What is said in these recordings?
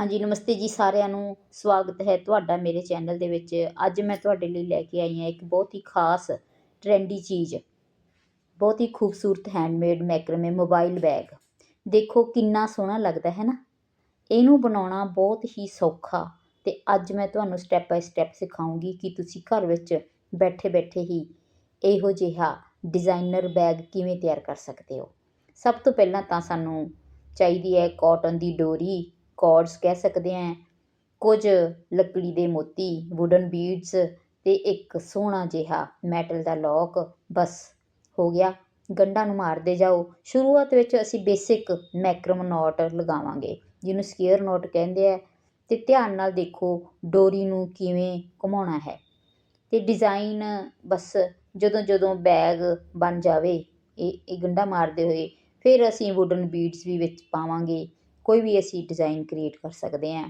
ਹਾਂਜੀ, ਨਮਸਤੇ ਜੀ ਸਾਰਿਆਂ ਨੂੰ। ਸਵਾਗਤ ਹੈ ਤੁਹਾਡਾ ਮੇਰੇ ਚੈਨਲ ਦੇ ਵਿੱਚ। ਅੱਜ ਮੈਂ ਤੁਹਾਡੇ ਲਈ ਲੈ ਕੇ ਆਈ ਹਾਂ ਇੱਕ ਬਹੁਤ ਹੀ ਖਾਸ ਟ੍ਰੈਂਡੀ ਚੀਜ਼। ਬਹੁਤ ਹੀ ਖੂਬਸੂਰਤ ਹੈਂਡਮੇਡ ਮੈਕਰਮੇ ਮੋਬਾਈਲ ਬੈਗ ਦੇਖੋ ਕਿੰਨਾ ਸੋਹਣਾ ਲੱਗਦਾ ਹੈ ਨਾ? ਇਹਨੂੰ ਬਣਾਉਣਾ ਬਹੁਤ ਹੀ ਸੌਖਾ। ਤੇ ਅੱਜ ਮੈਂ ਤੁਹਾਨੂੰ ਸਟੈਪ ਬਾਈ ਸਟੈਪ ਸਿਖਾਉਂਗੀ ਕਿ ਤੁਸੀਂ ਘਰ ਵਿੱਚ ਬੈਠੇ ਬੈਠੇ ਹੀ ਇਹੋ ਜਿਹਾ ਡਿਜ਼ਾਈਨਰ ਬੈਗ ਕਿਵੇਂ ਤਿਆਰ ਕਰ ਸਕਦੇ ਹੋ। ਸਭ ਤੋਂ ਪਹਿਲਾਂ ਤਾਂ ਸਾਨੂੰ ਚਾਹੀਦੀ ਹੈ ਕਾਟਨ ਦੀ ਡੋਰੀ। ਕੋਰਡਸ ਕਹਿ ਸਕਦੇ ਹਾਂ। ਕੁਝ ਲੱਕੜੀ ਦੇ ਮੋਤੀ ਵੁਡਨ ਬੀਡਸ ਅਤੇ ਇੱਕ ਸੋਹਣਾ ਜਿਹਾ ਮੈਟਲ ਦਾ ਲੋਕ ਬਸ, ਹੋ ਗਿਆ। ਗੰਢਾਂ ਨੂੰ ਮਾਰਦੇ ਜਾਓ। ਸ਼ੁਰੂਆਤ ਵਿੱਚ ਅਸੀਂ ਬੇਸਿਕ ਮੈਕਰਮ ਨੋਟ ਲਗਾਵਾਂਗੇ, ਜਿਹਨੂੰ ਸਕੇਅਰ ਨੋਟ ਕਹਿੰਦੇ ਹੈ ਅਤੇ ਧਿਆਨ ਨਾਲ ਦੇਖੋ ਡੋਰੀ ਨੂੰ ਕਿਵੇਂ ਘੁਮਾਉਣਾ ਹੈ। ਅਤੇ ਡਿਜ਼ਾਈਨ ਬਸ ਜਦੋਂ ਜਦੋਂ ਬੈਗ ਬਣ ਜਾਵੇ, ਇਹ ਇਹ ਗੰਢਾ ਮਾਰਦੇ ਹੋਏ, ਫਿਰ ਅਸੀਂ ਵੁਡਨ ਬੀਡਸ ਵੀ ਵਿੱਚ ਪਾਵਾਂਗੇ। ਕੋਈ ਵੀ ਅਸੀਂ ਡਿਜ਼ਾਇਨ ਕ੍ਰੀਏਟ ਕਰ ਸਕਦੇ ਹਾਂ,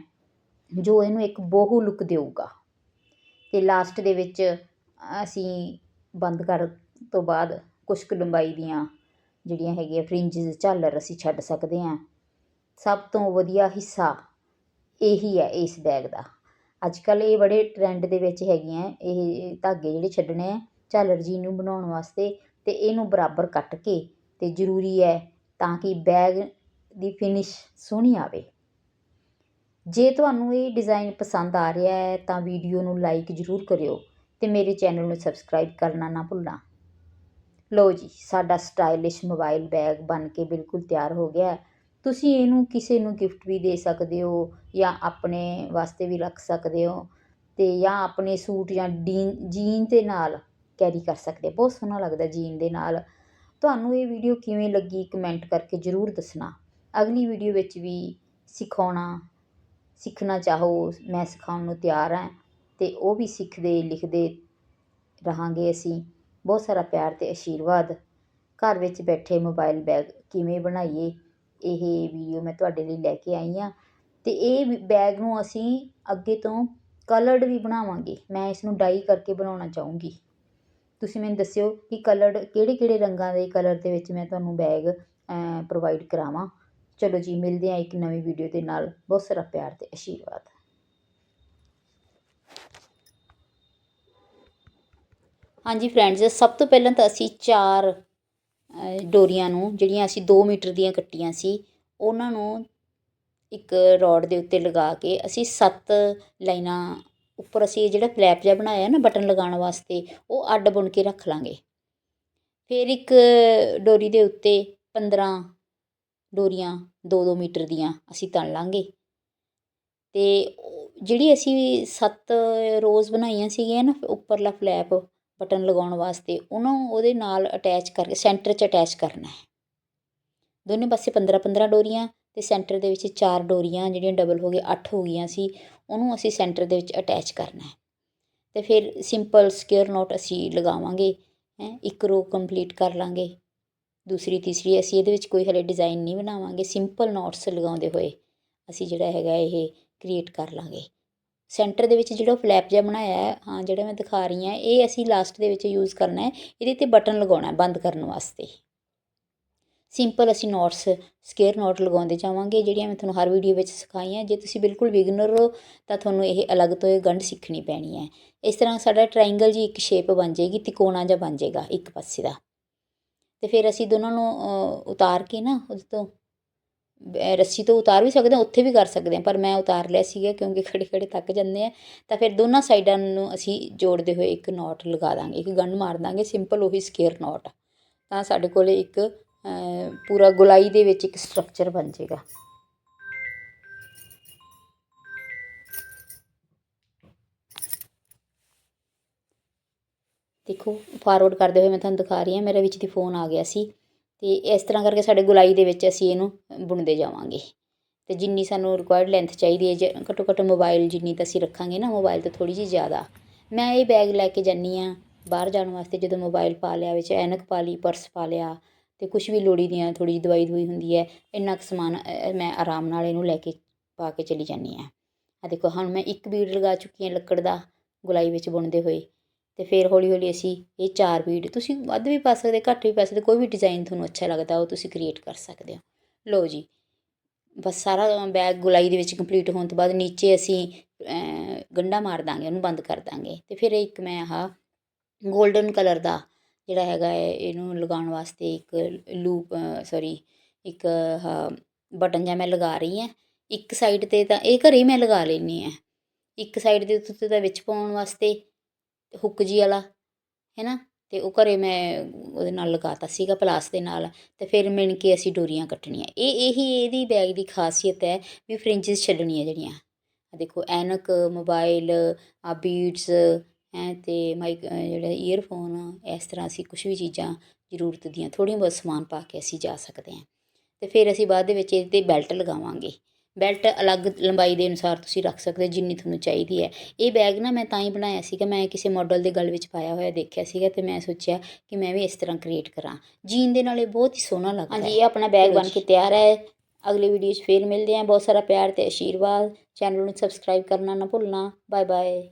ਜੋ ਇਹਨੂੰ ਇੱਕ ਬੋਹੂ ਲੁੱਕ ਦੇਊਗਾ। ਅਤੇ ਲਾਸਟ ਦੇ ਵਿੱਚ ਅਸੀਂ ਬੰਦ ਕਰਨ ਤੋਂ ਬਾਅਦ ਕੁਛ ਕੁ ਲੰਬਾਈ ਦੀਆਂ ਜਿਹੜੀਆਂ ਹੈਗੀਆਂ ਫਰਿੰਜਸ ਝਾਲਰ ਅਸੀਂ ਛੱਡ ਸਕਦੇ ਹਾਂ। ਸਭ ਤੋਂ ਵਧੀਆ ਹਿੱਸਾ ਇਹੀ ਹੈ ਇਸ ਬੈਗ ਦਾ। ਅੱਜ ਕੱਲ੍ਹ ਇਹ ਬੜੇ ਟਰੈਂਡ ਦੇ ਵਿੱਚ ਹੈਗੀਆਂ, ਇਹ ਧਾਗੇ ਜਿਹੜੇ ਛੱਡਣੇ ਆ, ਝਾਲਰ ਜੀ ਨੂੰ ਬਣਾਉਣ ਵਾਸਤੇ ਅਤੇ ਇਹਨੂੰ ਬਰਾਬਰ ਕੱਟ ਕੇ ਅਤੇ ਜ਼ਰੂਰੀ ਹੈ ਤਾਂ ਕਿ ਬੈਗ ਦੀ ਫਿਨਿਸ਼ ਸੋਹਣੀ ਆਵੇ। ਜੇ ਤੁਹਾਨੂੰ ਇਹ ਡਿਜ਼ਾਈਨ ਪਸੰਦ ਆ ਰਿਹਾ ਹੈ, ਤਾਂ ਵੀਡੀਓ ਨੂੰ ਲਾਈਕ ਜ਼ਰੂਰ ਕਰਿਓ ਤੇ ਮੇਰੇ ਚੈਨਲ ਨੂੰ ਸਬਸਕ੍ਰਾਈਬ ਕਰਨਾ ਨਾ ਭੁੱਲਣਾ। ਲਓ ਜੀ, ਸਾਡਾ ਸਟਾਈਲਿਸ਼ ਮੋਬਾਈਲ ਬੈਗ ਬਣ ਕੇ ਬਿਲਕੁਲ ਤਿਆਰ ਹੋ ਗਿਆ। ਤੁਸੀਂ ਇਹਨੂੰ ਕਿਸੇ ਨੂੰ ਗਿਫਟ ਵੀ ਦੇ ਸਕਦੇ ਹੋ ਜਾਂ ਆਪਣੇ ਵਾਸਤੇ ਵੀ ਰੱਖ ਸਕਦੇ ਹੋ ਤੇ ਜਾਂ ਆਪਣੇ ਸੂਟ ਜਾਂ ਜੀਨ ਦੇ ਨਾਲ ਕੈਰੀ ਕਰ ਸਕਦੇ ਬਹੁਤ ਸੋਹਣਾ ਲੱਗਦਾ ਜੀਨ ਦੇ ਨਾਲ। ਤੁਹਾਨੂੰ ਇਹ ਵੀਡੀਓ ਕਿਵੇਂ ਲੱਗੀ ਕਮੈਂਟ ਕਰਕੇ ਜ਼ਰੂਰ ਦੱਸਣਾ। ਅਗਲੀ ਵੀਡੀਓ ਵਿੱਚ ਵੀ ਸਿਖਾਉਣਾ, ਸਿੱਖਣਾ ਚਾਹੋ, ਮੈਂ ਸਿਖਾਉਣ ਨੂੰ ਤਿਆਰ ਹਾਂ ਅਤੇ ਉਹ ਵੀ ਸਿੱਖਦੇ, ਲਿਖਦੇ ਰਹਾਂਗੇ ਅਸੀਂ। ਬਹੁਤ ਸਾਰਾ ਪਿਆਰ ਅਤੇ ਆਸ਼ੀਰਵਾਦ ਘਰ ਵਿੱਚ ਬੈਠੇ ਮੋਬਾਈਲ ਬੈਗ ਕਿਵੇਂ ਬਣਾਈਏ, ਇਹ ਵੀਡੀਓ ਮੈਂ ਤੁਹਾਡੇ ਲਈ ਲੈ ਕੇ ਆਈ ਹਾਂ ਅਤੇ ਇਹ ਬੈਗ ਨੂੰ ਅਸੀਂ ਅੱਗੇ ਤੋਂ ਕਲਰਡ ਵੀ ਬਣਾਵਾਂਗੇ। ਮੈਂ ਇਸ ਨੂੰ ਡਾਈ ਕਰਕੇ ਬਣਾਉਣਾ ਚਾਹੂੰਗੀ। ਤੁਸੀਂ ਮੈਨੂੰ ਦੱਸਿਓ ਕਿ ਕਲਰਡ ਕਿਹੜੇ ਕਿਹੜੇ ਰੰਗਾਂ ਦੇ ਕਲਰ ਦੇ ਵਿੱਚ ਮੈਂ ਤੁਹਾਨੂੰ ਬੈਗ ਪ੍ਰੋਵਾਈਡ ਕਰਾਵਾਂ। ਚਲੋ ਜੀ, ਮਿਲਦੇ ਹਾਂ ਇੱਕ ਨਵੀਂ ਵੀਡੀਓ ਦੇ ਨਾਲ। ਬਹੁਤ ਸਾਰਾ ਪਿਆਰ ਤੇ ਆਸ਼ੀਰਵਾਦ ਹਾਂਜੀ ਫਰੈਂਡਸ ਸਭ ਤੋਂ ਪਹਿਲਾਂ ਤਾਂ ਅਸੀਂ ਚਾਰ ਡੋਰੀਆਂ ਨੂੰ, ਜਿਹੜੀਆਂ ਅਸੀਂ 2 ਮੀਟਰ ਦੀਆਂ ਕੱਟੀਆਂ ਸੀ, ਉਹਨਾਂ ਨੂੰ ਇੱਕ ਰੋਡ ਦੇ ਉੱਤੇ ਲਗਾ ਕੇ ਅਸੀਂ ਸੱਤ ਲਾਈਨਾਂ ਉੱਪਰ ਅਸੀਂ ਜਿਹੜਾ ਫਲੈਪ ਜਿਹਾ ਬਣਾਇਆ ਨਾ ਬਟਨ ਲਗਾਉਣ ਵਾਸਤੇ, ਉਹ ਅੱਡ ਬੁਣ ਕੇ ਰੱਖ ਲਾਂਗੇ। ਫਿਰ ਇੱਕ ਡੋਰੀ ਦੇ ਉੱਤੇ 15 ਡੋਰੀਆਂ 2-2 ਮੀਟਰ ਦੀਆਂ ਅਸੀਂ ਤਣ ਲਾਂਗੇ। ਅਤੇ ਜਿਹੜੀ ਅਸੀਂ ਸੱਤ ਰੋਜ਼ ਬਣਾਈਆਂ ਸੀਗੀਆਂ ਨਾ ਉੱਪਰਲਾ ਫਲੈਪ ਬਟਨ ਲਗਾਉਣ ਵਾਸਤੇ, ਉਹਨੂੰ ਉਹਦੇ ਨਾਲ ਅਟੈਚ ਕਰਕੇ ਸੈਂਟਰ 'ਚ ਅਟੈਚ ਕਰਨਾ ਹੈ। ਦੋਨੇ ਪਾਸੇ 15-15 ਡੋਰੀਆਂ ਅਤੇ ਸੈਂਟਰ ਦੇ ਵਿੱਚ ਚਾਰ ਡੋਰੀਆਂ ਜਿਹੜੀਆਂ ਡਬਲ ਹੋ ਗਏ ਅੱਠ ਹੋ ਗਈਆਂ ਸੀ, ਉਹਨੂੰ ਅਸੀਂ ਸੈਂਟਰ ਦੇ ਵਿੱਚ ਅਟੈਚ ਕਰਨਾ ਹੈ। ਤੇ ਫਿਰ ਸਿੰਪਲ ਸਕੇਅਰ ਨੋਟ ਅਸੀਂ ਲਗਾਵਾਂਗੇ, ਹੈਂ, ਇੱਕ ਰੋ ਕੰਪਲੀਟ ਕਰ ਲਾਂਗੇ। ਦੂਸਰੀ, ਤੀਸਰੀ ਅਸੀਂ ਇਹਦੇ ਵਿੱਚ ਕੋਈ ਹਲੇ ਡਿਜ਼ਾਇਨ ਨਹੀਂ ਬਣਾਵਾਂਗੇ। ਸਿੰਪਲ ਨੋਟਸ ਲਗਾਉਂਦੇ ਹੋਏ ਅਸੀਂ ਜਿਹੜਾ ਹੈਗਾ ਇਹ ਕ੍ਰੀਏਟ ਕਰ ਲਾਂਗੇ। ਸੈਂਟਰ ਦੇ ਵਿੱਚ ਜਿਹੜਾ ਫਲੈਪ ਜਿਹਾ ਬਣਾਇਆ ਹੈ, ਹਾਂ, ਜਿਹੜਾ ਮੈਂ ਦਿਖਾ ਰਹੀ ਹਾਂ, ਇਹ ਅਸੀਂ ਲਾਸਟ ਦੇ ਵਿੱਚ ਯੂਜ਼ ਕਰਨਾ ਹੈ। ਇਹਦੇ ਤੇ ਬਟਨ ਲਗਾਉਣਾ ਬੰਦ ਕਰਨ ਵਾਸਤੇ। ਸਿੰਪਲ ਅਸੀਂ ਨੋਟਸ ਸਕੇਅਰ ਨੋਟ ਲਗਾਉਂਦੇ ਜਾਵਾਂਗੇ, ਜਿਹੜੀਆਂ ਮੈਂ ਤੁਹਾਨੂੰ ਹਰ ਵੀਡੀਓ ਵਿੱਚ ਸਿਖਾਈਆਂ ਜੇ ਤੁਸੀਂ ਬਿਲਕੁਲ ਬਿਗਨਰ ਹੋ, ਤਾਂ ਤੁਹਾਨੂੰ ਇਹ ਅਲੱਗ ਤੋਂ ਇਹ ਗੰਢ ਸਿੱਖਣੀ ਪੈਣੀ ਹੈ। ਇਸ ਤਰ੍ਹਾਂ ਸਾਡਾ ਟ੍ਰਾਇੰਗਲ ਜੀ ਇੱਕ ਸ਼ੇਪ ਬਣ ਜਾਏਗੀ, ਤਿਕੋਣਾ ਜਿਹਾ ਬਣ ਜਾਏਗਾ ਇੱਕ ਪਾਸੇ ਦਾ। ਅਤੇ ਫਿਰ ਅਸੀਂ ਦੋਨਾਂ ਨੂੰ ਉਤਾਰ ਕੇ ਨਾ ਉਹਦੇ ਤੋਂ ਰੱਸੀ ਤੋਂ ਉਤਾਰ ਵੀ ਸਕਦੇ ਹਾਂ, ਉੱਥੇ ਵੀ ਕਰ ਸਕਦੇ ਹਾਂ, ਪਰ ਮੈਂ ਉਤਾਰ ਲਿਆ ਸੀਗਾ ਕਿਉਂਕਿ ਖੜ੍ਹੇ ਖੜ੍ਹੇ ਥੱਕ ਜਾਂਦੇ ਹਾਂ ਤਾਂ ਫਿਰ ਦੋਨਾਂ ਸਾਈਡਾਂ ਨੂੰ ਅਸੀਂ ਜੋੜਦੇ ਹੋਏ ਇੱਕ ਨੋਟ ਲਗਾ ਦਾਂਗੇ, ਇੱਕ ਗੰਢ ਮਾਰ ਦਾਂਗੇ ਸਿੰਪਲ ਉਹੀ ਸਕੇਅਰ ਨੋਟ ਤਾਂ ਸਾਡੇ ਕੋਲ ਇੱਕ ਪੂਰਾ ਗੁਲਾਈ ਦੇ ਵਿੱਚ ਇੱਕ ਸਟਰਕਚਰ ਬਣ ਜਾਏਗਾ। ਦੇਖੋ ਫਾਰਵਰਡ ਕਰਦੇ ਹੋਏ ਮੈਂ ਤੁਹਾਨੂੰ ਦਿਖਾ ਰਹੀ ਹਾਂ, ਮੇਰੇ ਵਿੱਚ ਦੀ ਫੋਨ ਆ ਗਿਆ ਸੀ ਤੇ ਇਸ ਤਰ੍ਹਾਂ ਕਰਕੇ ਸਾਡੇ ਗੁਲਾਈ ਦੇ ਵਿੱਚ ਅਸੀਂ ਇਹਨੂੰ ਬੁਣਦੇ ਜਾਵਾਂਗੇ। ਤੇ ਜਿੰਨੀ ਸਾਨੂੰ ਰਿਕੁਆਇਰਡ ਲੈਂਥ ਚਾਹੀਦੀ ਹੈ ਘੱਟੋ ਘੱਟ ਮੋਬਾਈਲ ਜਿੰਨੀ ਤਾਂ ਅਸੀਂ ਰੱਖਾਂਗੇ ਨਾ ਮੋਬਾਈਲ ਤੋਂ ਥੋੜੀ ਜਿਹੀ ਜ਼ਿਆਦਾ। ਮੈਂ ਇਹ ਬੈਗ ਲੈ ਕੇ ਜਾਨੀ ਆ ਬਾਹਰ ਜਾਣ ਵਾਸਤੇ, ਜਦੋਂ ਮੋਬਾਈਲ ਪਾ ਲਿਆ, ਵਿੱਚ ਐਨਕ ਪਾ ਲਈ ਪਰਸ ਪਾ ਲਿਆ ਤੇ ਕੁਝ ਵੀ ਲੋੜੀ ਦੀਆਂ ਥੋੜੀ ਜਿਹੀ ਦਵਾਈ ਦਵਾਈ ਹੁੰਦੀ ਹੈ, ਇੰਨਾ ਕੁ ਸਮਾਨ ਮੈਂ ਆਰਾਮ ਨਾਲ ਇਹਨੂੰ ਲੈ ਕੇ ਪਾ ਕੇ ਚਲੀ ਜਾਂਦੀ ਆ ਆ ਦੇਖੋ, ਹੁਣ ਮੈਂ ਇੱਕ ਬੀੜ ਲਗਾ ਚੁੱਕੀ ਹਾਂ ਲੱਕੜ ਦਾ ਗੁਲਾਈ ਵਿੱਚ ਬੁਣਦੇ ਹੋਏ। ਅਤੇ ਫਿਰ ਹੌਲੀ ਹੌਲੀ ਅਸੀਂ ਇਹ ਚਾਰ ਬੀਡ ਤੁਸੀਂ ਵੱਧ ਵੀ ਪਾ ਸਕਦੇ ਘੱਟ ਵੀ ਪਾ ਸਕਦੇ ਕੋਈ ਵੀ ਡਿਜ਼ਾਇਨ ਤੁਹਾਨੂੰ ਅੱਛਾ ਲੱਗਦਾ ਉਹ ਤੁਸੀਂ ਕ੍ਰੀਏਟ ਕਰ ਸਕਦੇ ਹੋ। ਲਓ ਜੀ ਬਸ ਸਾਰਾ ਬੈਗ ਗੁਲਾਈ ਦੇ ਵਿੱਚ ਕੰਪਲੀਟ ਹੋਣ ਤੋਂ ਬਾਅਦ ਨੀਚੇ ਅਸੀਂ ਅਹ, ਗੰਢਾ ਮਾਰ ਦਾਂਗੇ ਉਹਨੂੰ ਬੰਦ ਕਰ ਦਾਂਗੇ। ਅਤੇ ਫਿਰ ਇੱਕ ਮੈਂ ਆਹ ਗੋਲਡਨ ਕਲਰ ਦਾ ਜਿਹੜਾ ਹੈਗਾ ਹੈ ਇਹਨੂੰ ਲਗਾਉਣ ਵਾਸਤੇ ਇੱਕ ਲੂਪ ਸੌਰੀ ਇੱਕ ਆਹ ਬਟਨ ਜਿਹਾ ਮੈਂ ਲਗਾ ਰਹੀ ਹਾਂ। ਇੱਕ ਸਾਈਡ ਤੇ ਤਾਂ ਇਹ ਘਰੇ ਹੀ ਮੈਂ ਲਗਾ ਲੈਂਦੀ ਹਾਂ। ਇੱਕ ਸਾਈਡ ਦੇ ਉੱਤੇ ਤਾਂ ਵਿੱਚ ਪਾਉਣ ਵਾਸਤੇ ਹੁੱਕ ਜੀ ਵਾਲਾ ਹੈ ਨਾ ਅਤੇ ਉਹ ਘਰ ਮੈਂ ਉਹਦੇ ਨਾਲ ਲਗਾਤਾ ਸੀਗਾ ਪਲਾਸ ਦੇ ਨਾਲ ਅਤੇ ਫਿਰ ਮਿਣ ਕੇ ਅਸੀਂ ਡੋਰੀਆਂ ਕੱਟਣੀਆਂ। ਇਹ, ਇਹੀ ਇਹਦੀ ਬੈਗ ਦੀ ਖਾਸੀਅਤ ਹੈ ਵੀ ਫਰਿੰਜਸ ਛੱਡਣੀਆਂ ਜਿਹੜੀਆਂ। ਆ ਦੇਖੋ, ਐਨਕ ਮੋਬਾਈਲ ਆ ਬੀਡਸ ਹੈ, ਤੇ ਮਾਈਕ ਜਿਹੜਾ ਈਅਰਫੋਨ ਇਸ ਤਰ੍ਹਾਂ ਅਸੀਂ ਕੁਝ ਵੀ ਚੀਜ਼ਾਂ ਜ਼ਰੂਰਤ ਦੀਆਂ ਥੋੜ੍ਹੀਆਂ ਬਹੁਤ ਸਮਾਨ ਪਾ ਕੇ ਅਸੀਂ ਜਾ ਸਕਦੇ ਹਾਂ। ਅਤੇ ਫਿਰ ਅਸੀਂ ਬਾਅਦ ਦੇ ਵਿੱਚ ਇਹਦੇ ਬੈਲਟ ਲਗਾਵਾਂਗੇ। ਬੈਲਟ ਅਲੱਗ ਲੰਬਾਈ ਦੇ ਅਨੁਸਾਰ ਤੁਸੀਂ ਰੱਖ ਸਕਦੇ ਹੋ ਜਿੰਨੀ ਤੁਹਾਨੂੰ ਚਾਹੀਦੀ ਹੈ। ਇਹ ਬੈਗ ਨਾ ਮੈਂ ਤਾਂ ਹੀ ਬਣਾਇਆ ਸੀਗਾ ਮੈਂ ਕਿਸੇ ਮਾਡਲ ਦੇ ਗਲ ਵਿੱਚ ਪਾਇਆ ਹੋਇਆ ਦੇਖਿਆ ਸੀਗਾ ਤੇ ਮੈਂ ਸੋਚਿਆ ਕਿ ਮੈਂ ਵੀ ਇਸ ਤਰ੍ਹਾਂ ਕ੍ਰੀਏਟ ਕਰਾਂ। ਜੀਨ ਦੇ ਨਾਲ ਇਹ ਬਹੁਤ ਹੀ ਸੋਹਣਾ ਲੱਗਦਾ ਹਾਂਜੀ ਇਹ ਆਪਣਾ ਬੈਗ ਬਣ ਕੇ ਤਿਆਰ ਹੈ। ਅਗਲੀ ਵੀਡੀਓ 'ਚ ਫੇਰ ਮਿਲਦੇ ਹਾਂ। ਬਹੁਤ ਸਾਰਾ ਪਿਆਰ ਤੇ ਆਸ਼ੀਰਵਾਦ ਚੈਨਲ ਨੂੰ ਸਬਸਕ੍ਰਾਈਬ ਕਰਨਾ ਨਾ ਭੁੱਲਣਾ। Bye bye